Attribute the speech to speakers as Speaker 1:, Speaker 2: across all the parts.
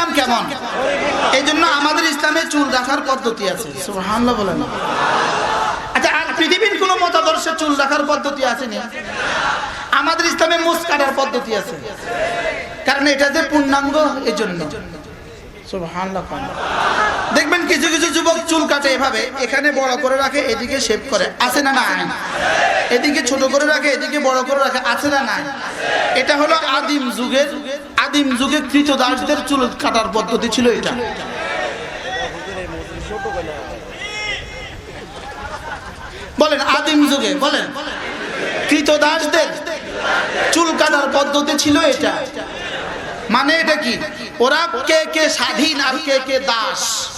Speaker 1: ইসলাম কেমন? এই জন্য আমাদের ইসলামে চুল রাখার পদ্ধতি আছে। সুবহানাল্লাহ বলেন। আচ্ছা আর পৃথিবীর কোন মতাদর্শে চুল রাখার পদ্ধতি আছে নি আমাদের ইসলামে মুস কাটার পদ্ধতি আছে। কারণ এটা যে পূর্ণাঙ্গ এই জন্য দেখবেন কিছু কিছু যুবক চুল কাটে এভাবে, এখানে বড় করে রাখে, এদিকে শেভ করে। আছে না নাই? এদিকে ছোট করে রাখে, এদিকে বড় করে রাখে। আছে না নাই? এটা হলো আদিম যুগের আদিম যুগে কৃতদাসদের চুল কাটার পদ্ধতি ছিল এটা। বলেন, আদিম যুগে, বলেন। কৃতদাসদের চুল কাটার পদ্ধতি ছিল এটা। মানে এটা কি? ওরা কে কে স্বাধীন আর কে কে দাস।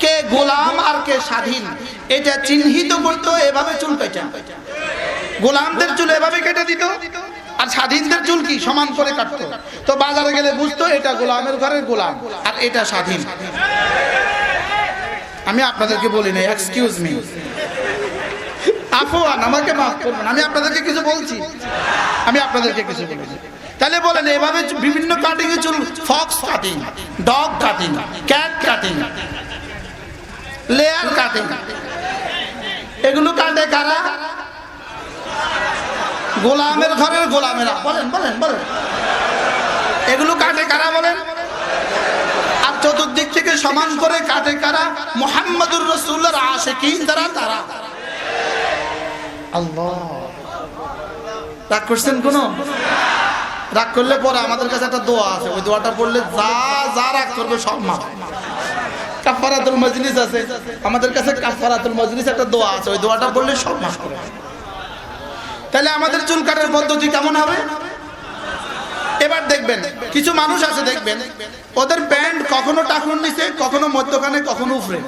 Speaker 1: কে গোলাম আর কে স্বাধীন। এটা চিহ্নিত করতো, এভাবে চুল কাটা। গোলামদের চুল এভাবে কেটে দিত। আর স্বাধীনদের চুল কি? সমান করে কাটতো। তো বাজারে গেলে বুঝতো, এটা গোলামের ঘরের গোলাম, আর এটা স্বাধীন। আমি আপনাদেরকে বলি না এক্সকিউজ মি আমাকে মাফ করবেন, আমি আপনাদেরকে কিছু বলছি। আমি আপনাদেরকে কিছু বলছি। তাহলে বলেন, এভাবে বিভিন্ন কাটিং এ চুল fox cutting dog cutting cat cutting layer cutting এগুলো কাটে কারা? গোলামের ঘরের গোলামেরা। বলেন বলেন বলেন। এগুলো কাটে কারা বলেন? আর চতুর্দিক থেকে সমান করে কাটে কারা? মোহাম্মদুর রসুল্লার আশেকিন যারা তারা। আল্লাহ। রাগ করছেন কোন? রাগ করলে পরে আমাদের কাছে একটা দোয়া আছে। ওই দোয়াটা পড়লে যা যা রাগ করবে সব মা কাফারাতুল মজলিস আছে। আমাদের কাছে কাফারাতুল মজলিস একটা দোয়া আছে। ওই দোয়াটা পড়লে সব মাফ করে। তাহলে আমাদের চুল কাটার পদ্ধতি কেমন হবে? এবার দেখবেন, কিছু মানুষ আছে দেখবেন, ওদের প্যান্ট কখনো টাকুন নিচে, কখনো মধ্যখানে, কখনো উপরে।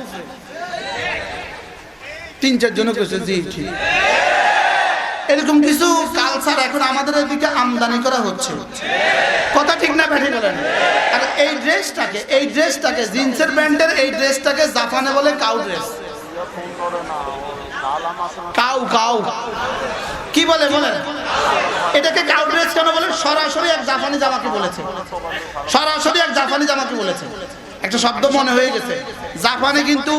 Speaker 1: তিন চারজন কেছে জি এরকম কিছু কালচার এখন আমাদের এদিকে আমদানি করা হচ্ছে। কথা ঠিক না, ব্যাঠে গেলেন। আর এই ড্রেসটাকে এই ড্রেসটাকে, জিন্সের প্যান্টের এই ড্রেসটাকে জাপানে বলে কাউ ড্রেস। Cow cow. কি বলে, বলেন? এটাকে কাউ ড্রেস কেন বলে সরাসরি এক জাপানি জামাকে বলেছে। সরাসরি এক জাপানি জামাকে বলেছে। একটা শব্দ মনে হয়ে গেছে। জাপানে কিন্তু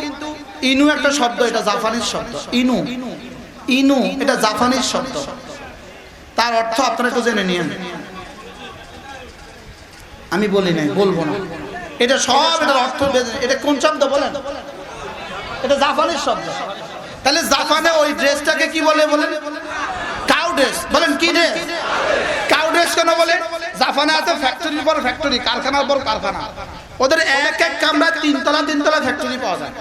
Speaker 1: ইনু একটা শব্দ, এটা জাপানির শব্দ। ইনু। ইনু, এটা জাপানির শব্দ। তার অর্থ আপনারা একটু জেনে নিন আমি বলি নাই, বলব না। এটা সব এটার অর্থ এটা কোন শব্দ বলেন? এটা জাপানির শব্দ। তাহলে জাপানে ওই ড্রেসটাকে কি বলে বলেন? বলেন কি কাউ কেন বলে? আছে ফ্যাক্টরির পর ফ্যাক্টরি কারখানার পর কারখানা। ওদের এক এক কামরা তিনতলা তিনতলা ফ্যাক্টরি পাওয়া যায়।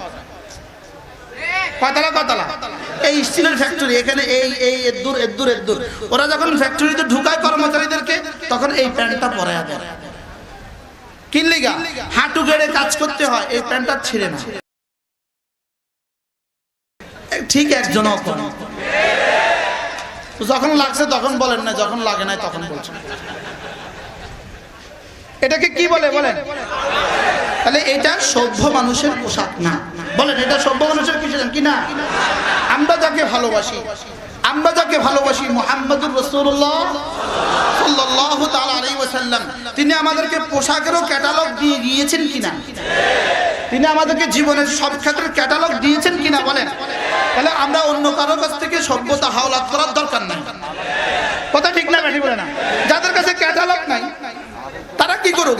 Speaker 1: ফ্যাক্টরিতে কর্মচারীদেরকে, তখন এই প্যান্টটা পরে হাঁটু গেড়ে কাজ করতে হয়, এই প্যান্টটা ঠিক একজন। যখন লাগছে তখন বলেন না, যখন লাগে নাই তখন বলছেন। এটাকে কি বলে, বলেন? তাহলে এটা সভ্য মানুষের পোশাক না। বলেন, এটা সভ্য মানুষের কিছু কি না? আমরা যাকে ভালোবাসি, আমরা যাকে ভালোবাসি মোহাম্মদুর রসুল্লাহ তিনি আমাদেরকে পোশাকেরও ক্যাটালগ দিয়ে গিয়েছেন কিনা তিনি আমাদেরকে জীবনের সব ক্ষেত্রে ক্যাটালগ দিয়েছেন কিনা বলেন। তাহলে আমরা অন্য কারও কাছ থেকে সভ্যতা হাওলাত করার দরকার নাই কথা ঠিক না ব্যাঠি বলে না যাদের কাছে ক্যাটালগ নাই তারা কি করুক